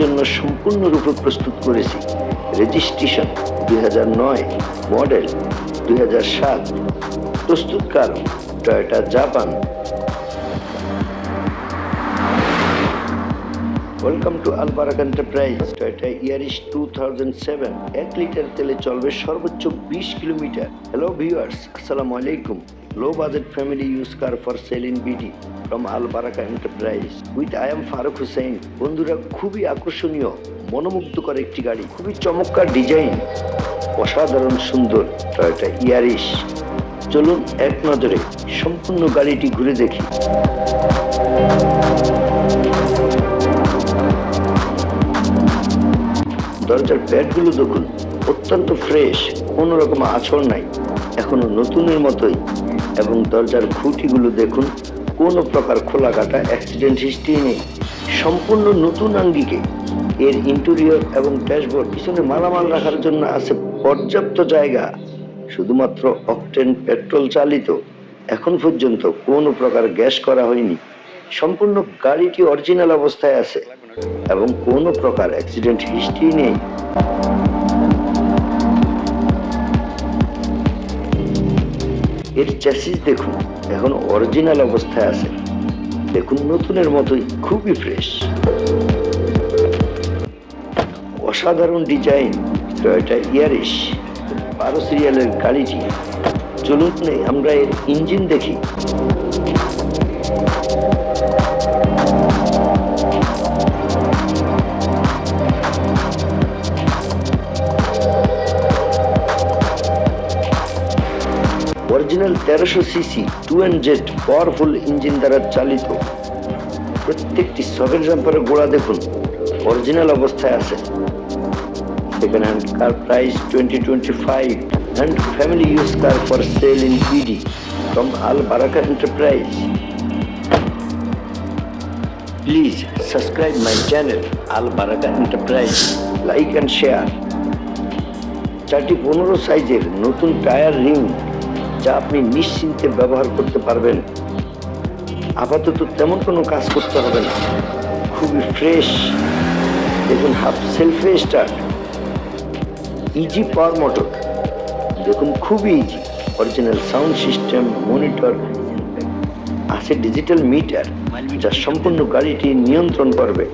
জন্য সম্পূর্ণরূপে প্রস্তুত করেছি। রেজিস্ট্রেশন দুই মডেল দুই হাজার সাত প্রস্তুতকার Toyota Japan welcome to Albarak enterprise Toyota Yaris two thousand seven এক লিটার তেলে চলবে সর্বোচ্চ বিশ কিলোমিটার। হ্যালো ভিউয়ার্স আসসালামু আলাইকুম। Low budget family use car for sale in BD from Al Baraka enterprise with I'm Faruk Hossain বন্ধুরা খুবই আকর্ষণীয়, মনোমুগ্ধকর একটি গাড়ি। খুবই চমৎকার ডিজাইন অসাধারণ সুন্দর টয়োটা ইয়ারিশ চলুন এক নজরে সম্পূর্ণ গাড়িটি ঘুরে দেখি। দরজার প্যাডগুলো দেখুন, অত্যন্ত ফ্রেশ, কোনো রকম আছর নাই। এখনও নতুনের মতোই। এবং দরজার খুঁটিগুলো দেখুন, কোনো প্রকার খোলা কাটা অ্যাক্সিডেন্ট হিস্ট্রি নেই। সম্পূর্ণ নতুন আঙ্গিকে। এর ইন্টেরিয়র এবং ড্যাশবোর্ড পিছনে মালামাল রাখার জন্য আছে পর্যাপ্ত জায়গা। শুধুমাত্র অকটেন পেট্রোল চালিত। এখন পর্যন্ত কোনো প্রকার গ্যাস করা হয়নি। সম্পূর্ণ গাড়িটি অরিজিনাল অবস্থায় আছে। এবং কোনো প্রকার অ্যাক্সিডেন্ট হিস্ট্রি নেই। এর চ্যাসিস দেখুন, এখন অরিজিনাল অবস্থায় আছে। দেখুন, নতুনের মতোই খুবই ফ্রেশ অসাধারণ ডিজাইন টয়োটা ইয়ারিশ বারো সিরিয়ালের গাড়িটি চলুন, আমরা এর ইঞ্জিন দেখি। অরিজিনাল তেরোশো CC two N Z powerful engine দ্বারা চালিত। প্রত্যেকটি সকেট জাম্পারের গোড়া দেখুন অরিজিনাল অবস্থায় আছে। Second hand car price twenty twenty five and family use car for sale in BD from Al Baraka enterprise please subscribe my channel Al Baraka enterprise like and share চারটি পনেরো সাইজের নতুন tyre ring যা আপনি নিশ্চিন্তে ব্যবহার করতে পারবেন। আপাতত তেমন কোনো কাজ করতে হবে না। খুবই ফ্রেশ দেখুন, হাফ সেলফে স্টার্ট ইজি পাওয়ার মোটর দেখুন, খুবই easy original sound system monitor আছে ডিজিটাল মিটার যা সম্পূর্ণ গাড়িটি নিয়ন্ত্রণ করবে।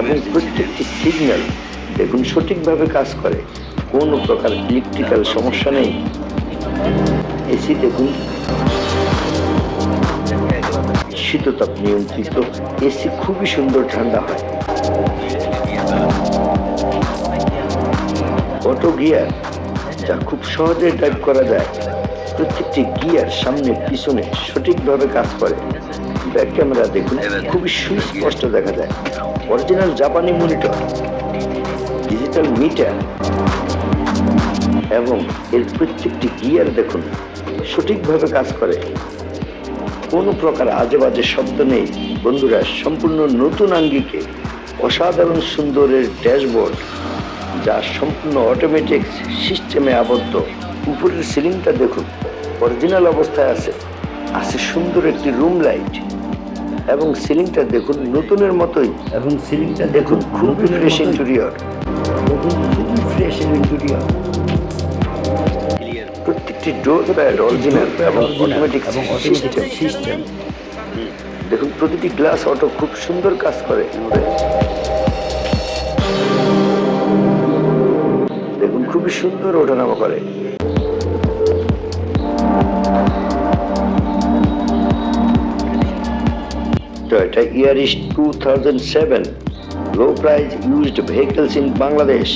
এবং প্রত্যেকটি সিগন্যাল দেখুন, সঠিকভাবে কাজ করে। কোনো প্রকার ইলেকট্রিক্যাল সমস্যা নেই। এসি দেখুন। শীততাপ নিয়ন্ত্রিত। এসি খুবই সুন্দর ঠান্ডা হয়। অটো গিয়ার, যা খুব সহজে ড্রাইভ করা যায়। প্রত্যেকটি গিয়ার সামনে, পিছনে সঠিকভাবে কাজ করে। ব্যাক ক্যামেরা দেখুন, খুবই সুস্পষ্ট দেখা যায়। অরিজিনাল জাপানি মনিটর, ডিজিটাল মিটার। এবং এর প্রত্যেকটি গিয়ার দেখুন সঠিকভাবে কাজ করে। কোনো প্রকার আজে বাজে শব্দ নেই। বন্ধুরা সম্পূর্ণ নতুন আঙ্গিকে অসাধারণ সুন্দরের ড্যাশবোর্ড যা সম্পূর্ণ অটোমেটিক সিস্টেমে আবদ্ধ। উপরের সিলিংটা দেখুন অরিজিনাল অবস্থায় আছে। আছে সুন্দর একটি রুম লাইট। এবং সিলিংটা দেখুন নতুনের মতোই। এবং সিলিংটা দেখুন খুবই ফ্রেশ ইন্টেরিয়র। দেখুন খুবই ফ্রেশ প্রত্যেকটি ডোর প্যাড অরিজিনাল এবং অটোমেটিক এবং সিস্টেম সিস্টেম দেখুন প্রতিটি গ্লাস অটো খুব সুন্দর কাজ করে। দেখুন খুবই সুন্দর ওঠানামা করে। Toyota Yaris 2007 low price used vehicles in Bangladesh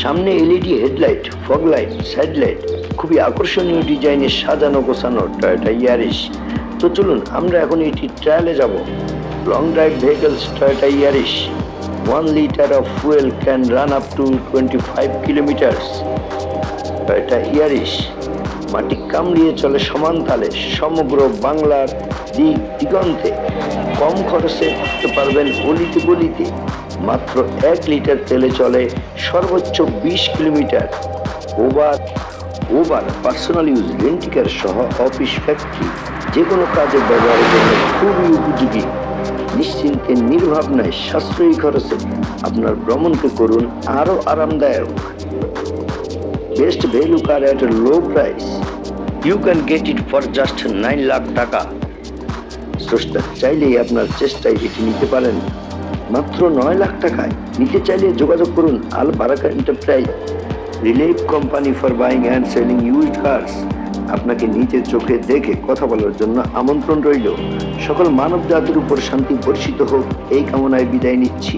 সামনে LED headlight, fog light side light, খুবই আকর্ষণীয় ডিজাইনের সাজানো গোছানো টয়োটা ইয়ারিশ তো চলুন, আমরা এখন এটি ট্রায়ালে যাব। Long drive vehicles Toyota Yaris one litre of fuel can run up to twenty five kilometres Toyota Yaris মাটি কামড়িয়ে চলে সমান তালে, সমগ্র বাংলার দিক দিগন্তে। কম খরচে করতে পারবেন গলিতে গলিতে। মাত্র এক লিটার তেলে চলে সর্বোচ্চ বিশ kilometre. Over Uber personal use rent a car সহ অফিস ফ্যাক্টরি যে কোনো কাজে ব্যবহারের জন্য খুবই উপযোগী। নিশ্চিন্তে, নির্ভাবনায়, সাশ্রয়ী খরচে আপনার ভ্রমণকে করুন আরও আরামদায়ক। Best value car at low price you can get it for just nine lakh টাকা স্রষ্টা চাইলেই আপনার চেষ্টায় এটি নিতে পারেন। মাত্র নয় লাখ টাকায় নিচে চাইলে যোগাযোগ করুন আল বারাকা enterprise রিলেভ company for buying and selling used cars আপনাকে নিজের চোখে দেখে কথা বলার জন্য আমন্ত্রণ রইল। সকল মানব জাতির উপর শান্তি বর্ষিত হোক, এই কামনায় বিদায় নিচ্ছি।